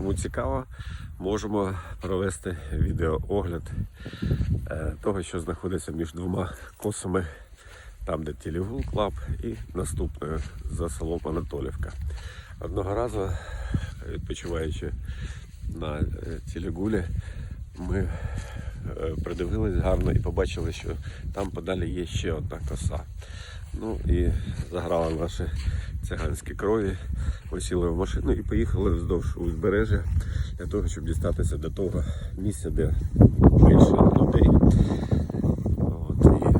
Кому цікаво, можемо провести відеоогляд е, того, що знаходиться між двома косами, там, де Тілігул Клаб, і наступною за селом Анатолівка. Одного разу, відпочиваючи на е, Тілігулі, ми е, придивились гарно і побачили, що там подалі є ще одна коса. Ну і заграли наші циганські крові, посіли в машину і поїхали вздовж узбережжя для того, щоб дістатися до того місця, де більше людей. От, і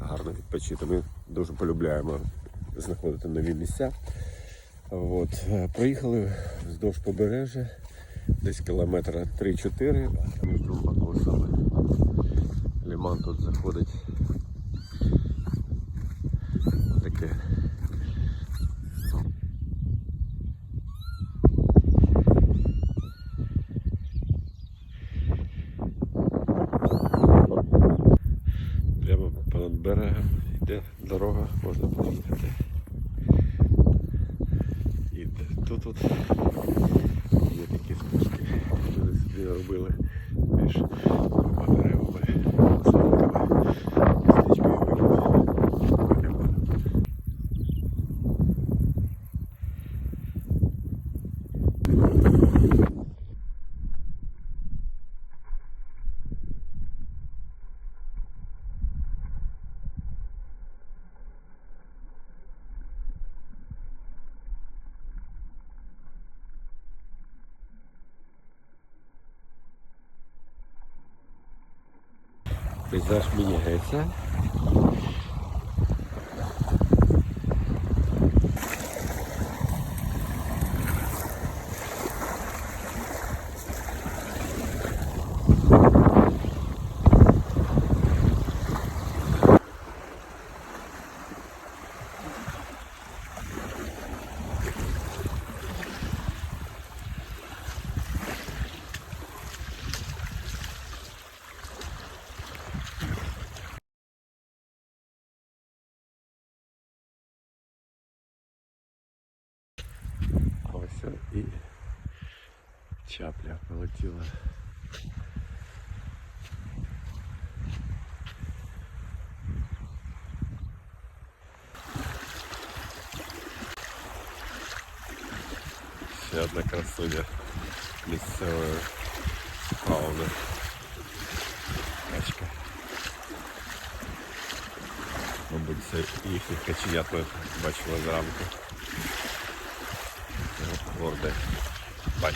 гарно відпочити. Ми дуже полюбляємо знаходити нові місця. От, е, проїхали вздовж побережжя, десь кілометра 3-4 між двома колесами. Ліман тут заходить. Берегом йде дорога, можна поїхати. І тут от є такі спуски, люди собі робили між Пейзаж міняється. А чапля полетіла. Ще одна красуня місцевої фауни. Качка. Мабуть, це їхніх каченят ми бачили зранку. Горде.